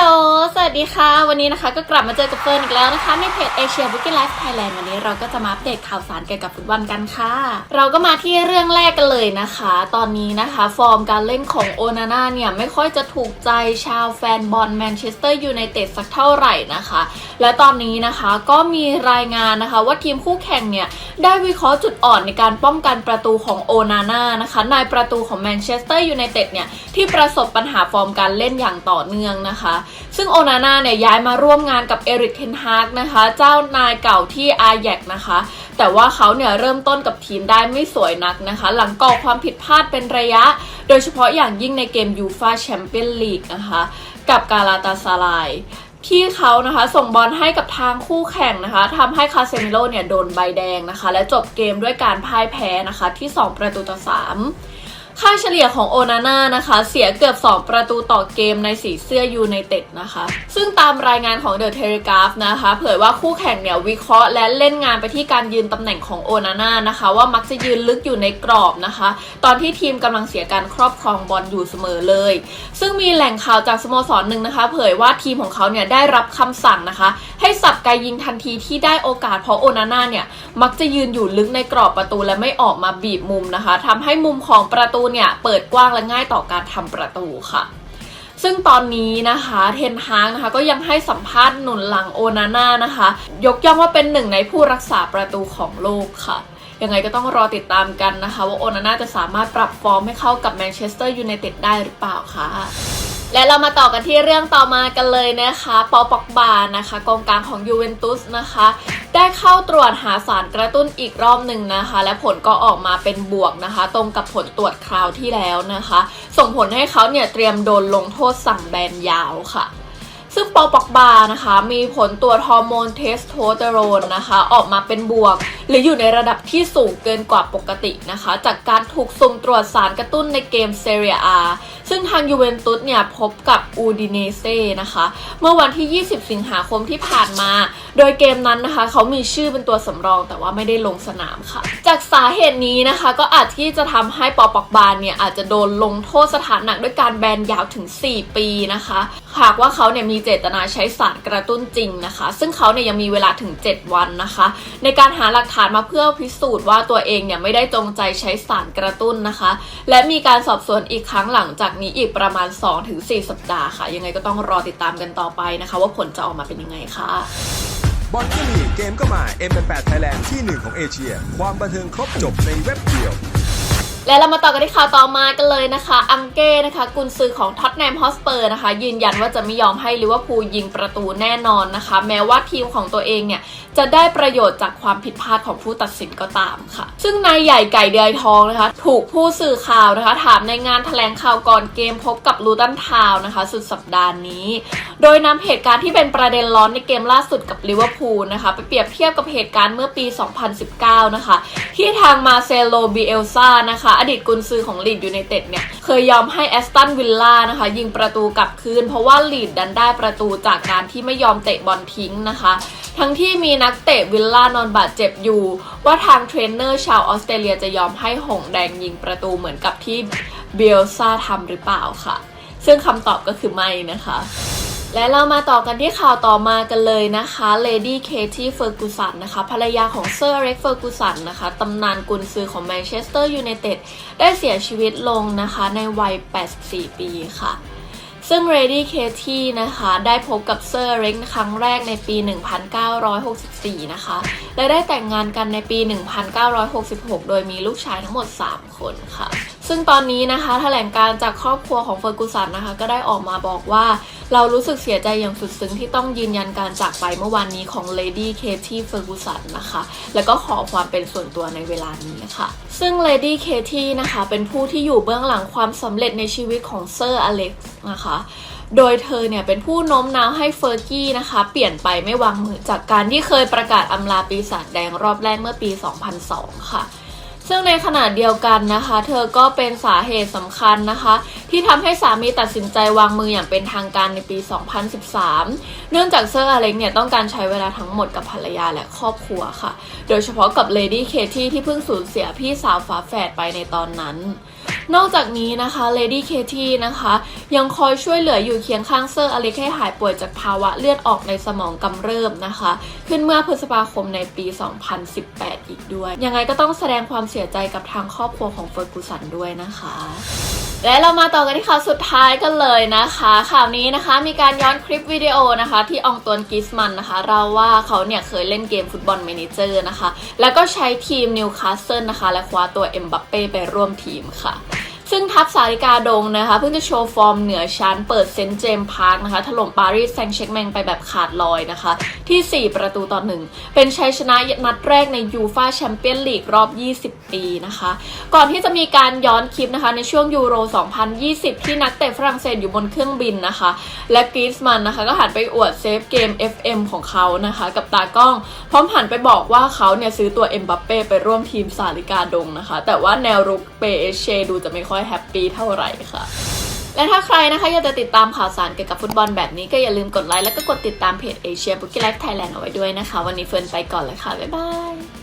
ล สวัสดีค่ะ วันนี้นะคะก็กลับมาเจอกับเฟิร์นอีกแล้วนะคะ ในเพจ Asia Booking Life Thailand วันนี้เราก็จะมาอัปเดตข่าวสารเกี่ยวกับฟุตบอลกันค่ะ เราก็มาที่เรื่องแรกกันเลยนะคะ ตอนนี้นะคะ ฟอร์มการเล่นของโอนาน่าเนี่ย ไม่ค่อยจะถูกใจชาวแฟนบอลแมนเชสเตอร์ยูไนเต็ดสักเท่าไหร่นะคะ และตอนนี้นะคะก็มีรายงานนะคะว่าทีมคู่แข่งเนี่ย ได้วิเคราะห์จุดอ่อนในการป้องกันประตูของโอนาน่านะคะนายประตูของแมนเชสเตอร์ยูไนเต็ดเนี่ยที่ประสบปัญหาฟอร์มการเล่นอย่างต่อเนื่องนะคะ ซึ่งโอนาน่าเนี่ยย้ายมาร่วมงานกับเอริกเทนฮากนะคะ เจ้านายเก่าที่อาแยกนะคะ แต่ว่าเขาเนี่ยเริ่มต้นกับทีมได้ไม่สวยนักนะคะ หลังก่อความผิดพลาดเป็นระยะ โดยเฉพาะอย่างยิ่งในเกมยูฟาแชมเปี้ยนลีกนะคะ กับกาลาตาซารายที่เขานะคะส่งบอลให้กับทางคู่แข่งนะคะทำให้คาเซมิโลเนี่ยโดนใบแดงนะคะ และจบเกมด้วยการพ่ายแพ้นะคะที่ 2 ประตูต่อ 3 ค่าเฉลี่ยของโอนาน่านะคะ เสียเกือบ 2 ประตูต่อเกมในสีเสื้อยูไนเต็ดนะคะ ซึ่งตามรายงานของ The Telegraph นะคะ เผยว่าคู่แข่งเนี่ยวิเคราะห์และเล่นงานไปที่การยืนตำแหน่งของโอนาน่านะคะ ว่ามักจะยืนลึกอยู่ในกรอบนะคะ ตอนที่ทีมกำลังเสียการครอบครองบอลอยู่เสมอเลย ซึ่งมีแหล่งข่าวจากสโมสรหนึ่งนะคะ เผยว่าทีมของเขาเนี่ยได้รับคำสั่งนะคะ ให้สับไกยิงทันทีที่ได้โอกาสเพราะโอนาน่าเนี่ยมักจะยืนอยู่ลึกในกรอบประตูและไม่ออกมาบีบมุมนะคะทำให้มุมของประตูเนี่ย เปิดกว้างและง่ายต่อการทำประตูค่ะ ซึ่งตอนนี้นะคะเทนฮางนะคะก็ยังให้สัมภาษณ์หนุนหลังโอนาน่านะคะ ยกย่องว่าเป็นหนึ่งในผู้รักษาประตูของโลกค่ะยังไงก็ต้องรอติดตามกันนะคะ ว่าโอนาน่าจะสามารถปรับฟอร์มให้เข้ากับแมนเชสเตอร์ยูไนเต็ดได้หรือเปล่าค่ะ และเรามาต่อกันที่เรื่องต่อมากันเลยนะคะปอปอกบานะคะกองกลางของยูเวนตุสนะคะ ได้เข้าตรวจหาสารกระตุ้นอีกรอบหนึ่งนะคะ และผลก็ออกมาเป็นบวกนะคะ ตรงกับผลตรวจคราวที่แล้วนะคะ ส่งผลให้เขาเนี่ยเตรียมโดนลงโทษสั่งแบนยาวค่ะซึ่งปอปอกบานะคะมีผลตรวจฮอร์โมนเทสโทสเตอโรนนะคะ ออกมาเป็นบวก หรืออยู่ในระดับที่สูงเกินกว่าปกตินะคะ จากการถูกสุ่มตรวจสารกระตุ้นในเกมเซเรียอา ซึ่งทางยูเวนตุสเนี่ยพบกับอูดิเนเซ่นะคะ เมื่อวันที่ 20 สิงหาคมที่ผ่านมา โดยเกมนั้นนะคะ เขามีชื่อเป็นตัวสำรองแต่ว่าไม่ได้ลงสนามค่ะ จากสาเหตุนี้นะคะ ก็อาจที่จะทำให้ปอปอกบาลเนี่ยอาจจะโดนลงโทษสถานหนักด้วยการแบนยาวถึง 4 ปีนะคะ หากว่าเขาเนี่ยมีเจตนาใช้สารกระตุ้นจริงนะคะ ซึ่งเขาเนี่ยยังมีเวลาถึง 7 วันนะคะ ในการหาหลักฐานมาเพื่อพิสูจน์ว่าตัวเองเนี่ยไม่ได้จงใจใช้สารกระตุ้นนะคะ และมีการสอบสวนอีกครั้งหลังจากนี้อีกประมาณ 2-4 สัปดาห์ค่ะ ยังไงก็ต้องรอติดตามกันต่อไปนะคะ ว่าผลจะออกมาเป็นยังไงค่ะบอลก็มีเกมก็มา M8 Thailand ที่หนึ่งของเอเชีย ความบันเทิงครบจบในเว็บเดียว และเรามาต่อกันที่ข่าวต่อมากันเลยนะคะ อังเก้นะคะกุนซือของท็อตแนมฮอสเปอร์นะคะ ยืนยันว่าจะไม่ยอมให้ลิเวอร์พูลยิงประตูแน่นอนนะคะ แม้ว่าทีมของตัวเองเนี่ยจะได้ประโยชน์จากความผิดพลาดของผู้ตัดสินก็ตามค่ะ ซึ่งนายใหญ่ไก่เดือยทองนะคะ ถูกผู้สื่อข่าวนะคะ ถามในงานแถลงข่าวก่อนเกมพบกับลูตันทาวนะคะ สุดสัปดาห์นี้ โดยนำเหตุการณ์ที่เป็นประเด็นร้อนในเกมล่าสุดกับลิเวอร์พูลนะคะไปเปรียบเทียบกับเหตุการณ์เมื่อปี 2019 นะคะ ที่ทางมาเซโลบิเอลซานะคะอดีตกุนซือของลีดยูไนเต็ดเนี่ย เคยยอมให้แอสตันวิลล่านะคะ ยิงประตูกลับคืน เพราะว่าลีดดันได้ประตูจากการที่ไม่ยอมเตะบอลทิ้งนะคะ ทั้งที่มีนักเตะวิลล่านอนบาดเจ็บอยู่ ว่าทางเทรนเนอร์ชาวออสเตรเลียจะยอมให้หงแดงยิงประตูเหมือนกับที่เบลซ่าทำหรือเปล่าค่ะ ซึ่งคำตอบก็คือไม่นะคะ และเรามาต่อกันที่ข่าวต่อมากันเลยนะคะเลดี้เคที่เฟอร์กูสันนะคะภรรยาของเซอร์เร็กเฟอร์กูสันนะคะตำนานกุนซือของแมนเชสเตอร์ยูไนเต็ดได้เสียชีวิตลงนะคะในวัย 84 ปีค่ะ ซึ่งเรดี้เคที่นะคะได้พบกับเซอร์เร็กครั้งแรกในปี 1964 นะคะ และได้แต่งงานกันในปี 1966 โดยมีลูกชายทั้งหมด 3 คนค่ะ ซึ่งตอนนี้นะคะแถลงการจากครอบครัวของเฟอร์กูสันนะคะ ก็ได้ออกมาบอกว่า เรารู้สึกเสียใจอย่างสุดซึ้งที่ต้องยืนยันการจากไปเมื่อวานนี้ของ Lady Katie Ferguson นนะคะ แล้วก็ขอความเป็นส่วนตัวในเวลานี้ค่ะ ซึ่ง Lady Katie นะคะเป็นผู้ที่อยู่เบื้องหลังความสำเร็จในชีวิตของเซอร์อเล็กซ์นะคะโดยเธอเนี่ยเป็นผู้โน้มน้าวให้เฟอร์กี้นะคะ เปลี่ยนไปไม่วางมือจากการที่เคยประกาศอำลาปีศาจแดงรอบแรกเมื่อปี 2002 ค่ะ ซึ่งในขณะเดียวกันนะคะ เธอก็เป็นสาเหตุสำคัญนะคะ ที่ทำให้สามีตัดสินใจวางมืออย่างเป็นทางการในปี 2013 เนื่องจากเซอร์อเล็กเนี่ยต้องการใช้เวลาทั้งหมดกับภรรยาและครอบครัวค่ะ โดยเฉพาะกับเลดี้เคที่ที่เพิ่งสูญเสียพี่สาวฝาแฝดไปในตอนนั้น นอกจากนี้นะคะ Lady Katie นะคะยังคอยช่วยเหลืออยู่เคียงข้างเซอร์อเล็กให้หายป่วยจากภาวะเลือดออกในสมองกำเริบนะคะ ขึ้นเมื่อพฤษภาคมในปี 2018 อีกด้วย ยังไงก็ต้องแสดงความเสียใจกับทางครอบครัวของเฟิร์กูสันด้วยนะคะและเรามาต่อกันที่ข่าวสุดท้ายกันเลยนะคะ ข่าวนี้นะคะมีการย้อนคลิปวิดีโอนะคะ ที่องตวนกิสมันนะคะ เราว่าเขาเนี่ยเคยเล่นเกมฟุตบอลเมนเจอร์นะคะ แล้วก็ใช้ทีมนิวคาสเซิลนะคะ และคว้าตัวเอ็มบัปเป้ไปร่วมทีมค่ะ ซึ่งทัพสาริกาดงนะคะ เพิ่งจะโชว์ฟอร์มเหนือชั้นเปิดเซนต์เจมส์พาร์คนะคะ ถล่มปารีสแซงต์แชร์กแมงไปแบบขาดลอยนะคะ ที่ 4 ประตูต่อหนึ่งเป็นชัยชนะนัดแรกในยูฟาแชมเปี้ยนลีกรอบ 20 ปีนะคะ ก่อนที่จะมีการย้อนคลิปนะคะในช่วงยูโร 2020 ที่นักเตะฝรั่งเศสอยู่บนเครื่องบินนะคะ และกรีซมันนะคะก็หันไปอวดเซฟเกม FM ของเขานะคะ กับตากล้อง พร้อมหันไปบอกว่าเขาเนี่ยซื้อตัวเอ็มบัปเป้ไปร่วมทีมสาริกาดงนะคะ แต่ว่าแนวรุกเปเอเชดูจะไม่ค่อยแฮปปี้เท่าไหร่ค่ะ และถ้าใครนะคะอยากจะติดตามข่าวสารเกี่ยวกับฟุตบอลแบบนี้ก็อย่าลืมกดไลค์แล้วก็กดติดตามเพจเอเชียบุกิไลฟ์ไทยแลนด์เอาไว้ด้วยนะคะ วันนี้เฟิร์นไปก่อนเลยค่ะ บ๊ายบาย